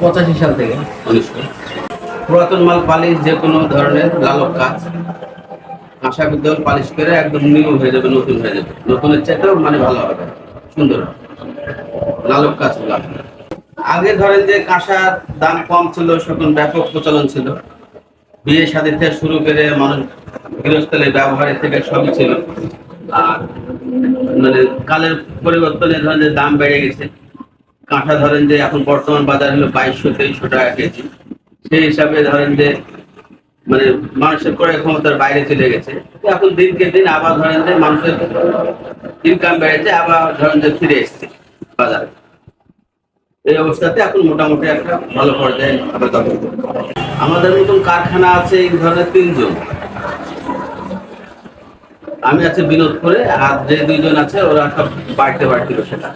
পঁচাশি সাল থেকে। পুরাতন মাল পালিশ যে কোনো ধরনের লালক কাজ। আশা বিদ্যাল পালিশ করে একদম নিউ হয়ে যাবে, নতুন হয়ে যাবে। নতুনের চাইতেও মানে ভালো হবে। সুন্দর। লালক কাজগুলো আগে ধরেন যে কাঁসার দাম কম ছিল, সেরকম ব্যাপক প্রচলন ছিল। বিয়ে শাদী থেকে শুরু করে মানুষ গৃহস্থলে ব্যবহারের থেকে সবই ছিল। আর মানে কালের পরিবর্তনে ধরেন দাম বেড়ে গেছে। কাঁঠা ধরেন যে এখন বর্তমান বাজার হলো বাইশশো তেইশশো টাকা কেজি। সেই হিসাবে ধরেন যে মানে মানুষের ক্রয় ক্ষমতার বাইরে চলে গেছে। এখন দিনকে দিন আবার ধরেন যে মানুষের ইনকাম বেড়েছে আবার ধরেন যে ফিরে এসছে বাজারে। এই অবস্থাতে এখন মোটামুটি একটা ভালো পর্যায়ে আবার দখল আমাদের মতন কারখানা আছে এই ধরনের তিনজন। আমি আছে বিনোদপুরে আর যে দুইজন আছে ওরা সব বাড়তে বাড়তে সেটা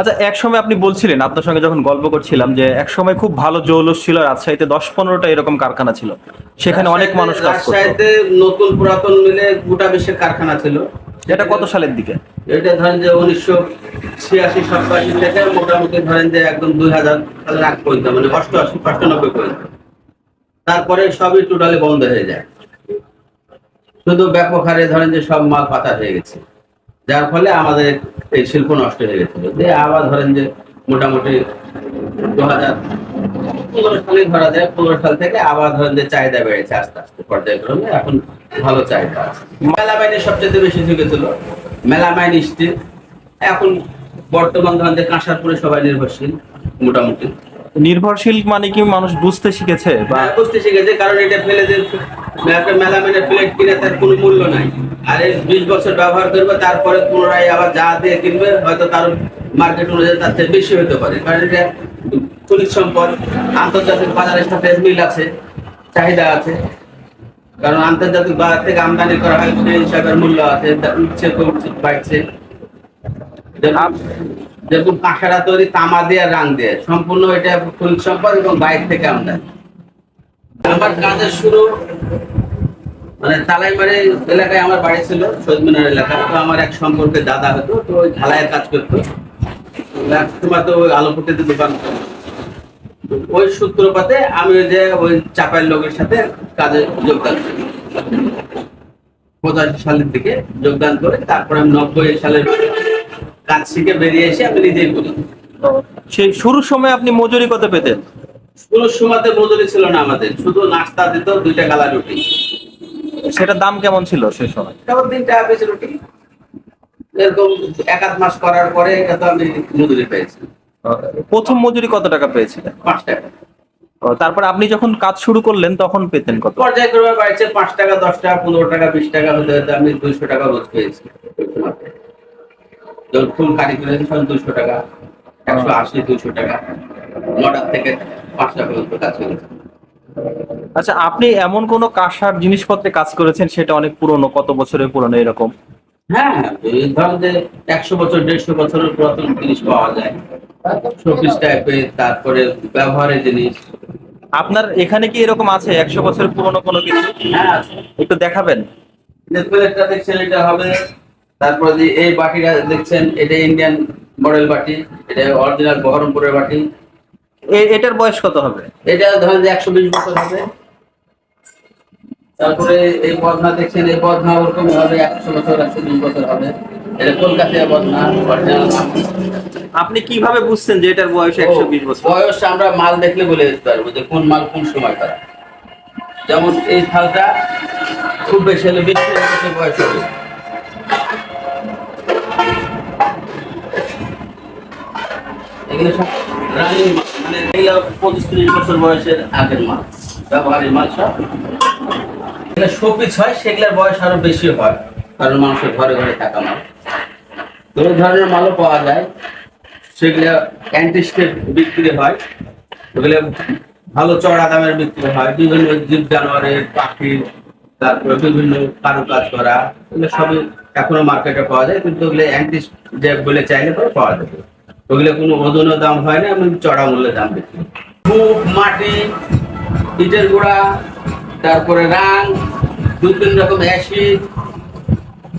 আচ্ছা এক সময় আপনি বলছিলেন আপনার সঙ্গে যখন গল্প করছিলাম যে এক সময় খুব ভালো জৌলুস ছিল রাজশাহীতে দশ পনেরোটা এরকম কারখানা ছিল। সেখানে অনেক মানুষ কাজ করতো। রাজশাহীতে নতুন পুরাতন মিলে গোটা বিশ্বের কারখানা ছিল। এটা কত সালের দিকে? এটা ধরেন যে উনিশশো ছিয়াশি সাতাশি থেকে মোটামুটি ধরেন যে একদম দুই হাজার সালের আগ পর্যন্ত মানে অষ্টআশি অষ্টানব্বই পর্যন্ত। তারপরে সবই টোটালি বন্ধ হয়ে যায়। শুধু ব্যাপক হারে ধরেন যে সব মাল পাতা হয়ে গেছে। যার ফলে আমাদের এই শিল্প নষ্ট হয়ে গেছিল যে আবার ধরেন যে মোটামুটি দু হাজার পনেরো সালে ধরা যায় পনেরো সাল থেকে আবার ধরেন যে চাহিদা বেড়েছে আস্তে আস্তে পর্যায়ক্রমে এখন ভালো চাহিদা আছে। মেলামাইনে সবচেয়ে বেশি ঝুঁকেছিল মেলামাইন স্টিল। এখন বর্তমান ধরেন যে কাঁসারপুরে সবাই নির্ভরশীল মোটামুটি। নির্ভরশীল মানে কি মানুষ বুঝতে শিখেছে বা বা বুঝতে শিখেছে কারণ এটা ফেলে একটা মেলামাইনের প্লেট কিনে তার কোনো মূল্য নাই। আর এই বিশ বছর ব্যবহার করবে, তারপরে পুনরায় আবার যা দিয়ে কিনবে, হয়তো তার মার্কেট অনুযায়ী তার চেয়ে বেশি হতে পারে। কারণ এটা খনিজ সম্পদ, আন্তর্জাতিক বাজারের সাথে মিল আছে, চাহিদা আছে। কারণ আন্তর্জাতিক বাজার থেকে আমদানি করা হয়, সেই হিসাবে মূল্য আছে উঠছে কমছে বাড়ছে। যেরকম- কাঁসারা তৈরি, তামা দিয়ে, রাং দিয়ে, সম্পূর্ণ এটা খনিজ সম্পদ এবং বাইরে থেকে আমদানি। আমার কাজের শুরু মানে তালাইমারি এলাকায় আমার বাড়ি ছিল, শহীদ মিনার এলাকা। তো আমার এক সম্পর্কে দাদা হতো, তো ওই ঢালাইয়ের কাজ করতো। সময় তো ওই আলোপট্টিতে দোকান ওই সূত্রপাতে আমি ওই যে ওই চাপাইয়ের লোকের সাথে কাজে যোগদান পঁচাশি সালের দিকে যোগদান করে তারপরে আমি নব্বই সালের কাজ শিখে বেরিয়ে এসে আমি নিজেই করি সেই শুরুর সময় আপনি মজুরি কত পেতেন? কোনো সময়তে মজুরি ছিল না আমাদের শুধু নাস্তা দিত দুইটা গালা রুটি। সেটার দাম কেমন ছিল সেই সময়? তারপর দিন টাকা পেয়েছি রুটি। এরকম এক আধ মাস করার পরে এটা তো আমি মজুরি পেয়েছি। প্রথম মজুরি কত টাকা পেয়েছিলেন? পাঁচ টাকা। তারপর আপনি যখন কাজ শুরু করলেন তখন পেতেন কত? পর্যায়ক্রমে বাড়ছে পাঁচ টাকা দশ টাকা পনেরো টাকা বিশ টাকা হতে হতে আমি দুইশো টাকা রোজ পেয়েছি। ফুল কারি করে দুইশো টাকা একশো আশি দুইশো টাকা। নটার থেকে পাঁচটা পর্যন্ত কাজ করেছি আচ্ছা আপনি এমন কোন কাঁসার জিনিসপত্রে কাজ করেছেন? সেটা অনেক পুরনো কত বছরের পুরনো এরকম? হ্যাঁ এই ধরেন যে একশো বছর দেড়শো বছরের পুরাতন জিনিস পাওয়া যায়। শোপিস টাইপের তারপরে ব্যবহারের জিনিস। আপনার এখানে কি এরকম আছে একশো বছরের পুরনো কোনো কিছু? হ্যাঁ আছে। একটু দেখাবেন। যে দেখছেন এটা হবে তারপরে যে এই বাটিটা দেখছেন এটা ইন্ডিয়ান মডেল বাটি এটা অরিজিনাল বহরমপুরের বাটি। এটার বয়স কত হবে? এটা ধরেন একশো বিশ বছর হবে। তারপরে এই বদনা দেখছেন এই বদনা ওরকম হবে একশো বছর একশো বিশ বছর হবে। এটা কলকাতায় বদনা আপনি কীভাবে বুঝছেন যে এটার বয়স একশো বিশ বছর? বয়স আমরা মাল দেখলে বলে দিতে পারব যে কোন মাল কোন সময় করা যেমন এই থালটা খুব বেশি হলে বিশ বছর বয়স হবে। এগুলো সব রানিং মানে এগুলো পঁচিশ ত্রিশ বছর বয়সের আগের মাল ব্যবহারী মাল সব। এগুলো শোপিস হয়, সেগুলোর বয়স আরও বেশি হয়, কারণ মানুষের ঘরে ঘরে থাকা মাল। এই ধরনের মালও পাওয়া যায়, সেগুলো অ্যান্টিস্টেট বিক্রি হয় ওগুলো ভালো চড়া দামের বিক্রি হয়, বিভিন্ন জীব জানোয়ারের পাখি, তারপরে বিভিন্ন কারুকাজ করা, এগুলো সবই এখনও মার্কেটে পাওয়া যায়, কিন্তু ওগুলো অ্যান্টিস যে বলে চাইলে পরে পাওয়া যাবে। ওগুলো কোনো ওজনও দাম হয় না, এমন চড়া মূল্যে দাম বিক্রি। খুব মাটি, ইটের গুঁড়া, তারপরে রাং দু তিন রকম অ্যাসিড,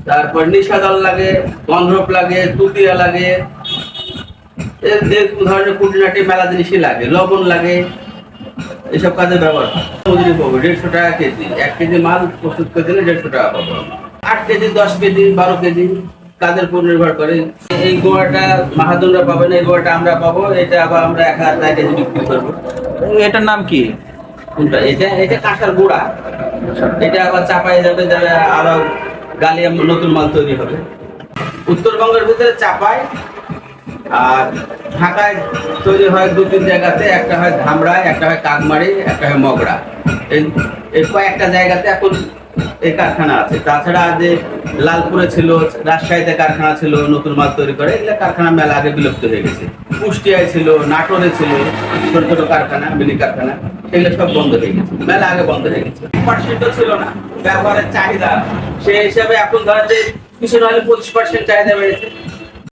তারপর নিশাদল লাগে গন্ধপ লাগে তুতিয়া লাগে এর যে ধরনের কুটিনাটি মেলা জিনিসই লাগে, লবণ লাগে, এসব কাজে ব্যবহার। মজুরি পাবো, দেড়শো টাকা কেজি, এক কেজি মাল প্রস্তুত করে দিলে দেড়শো টাকা পাবো আট কেজি, দশ কেজি, বারো কেজি কাজের উপর নির্ভর করে। এই গোয়াটা মাহাদুলরা পাবে না এই গোয়াটা আমরা পাবো এটা আবার আমরা এক হাজার টাকা কেজি বিক্রি করব। এটার নাম কি? কোনটা? এটা এটা কাঁঠাল গুঁড়া। এটা আবার চাপাই যাবে যাবে আরও গালিয়া নতুন মাল তৈরি হবে। উত্তরবঙ্গের ভিতরে চাপাই আর ঢাকায় তৈরি হয় দু তিন জায়গাতে, একটা হয় ধামরায় একটা হয় কাকমারি একটা হয় মগড়া এই এই কয়েকটা জায়গাতে এখন এই কারখানা আছে। তাছাড়া যে লালপুরে ছিল, রাজশাহীতে কারখানা ছিল, নতুন মাল তৈরি করে, এগুলো কারখানা মেলা আগে বিলুপ্ত হয়ে গেছে। কুষ্টিয়ায় ছিল, নাটোরে ছিল, ছোট ছোট কারখানা, মিনি কারখানা, এগুলো সব বন্ধ হয়ে গেছে। মেলা আগে বন্ধ হয়ে গেছে। পার্সেন্টও ছিল না। ব্যবহারের চাহিদা সেই হিসাবে এখন ধরেন যে কিছু নাহলে পঁচিশ পার্সেন্ট চাহিদা বেড়েছে।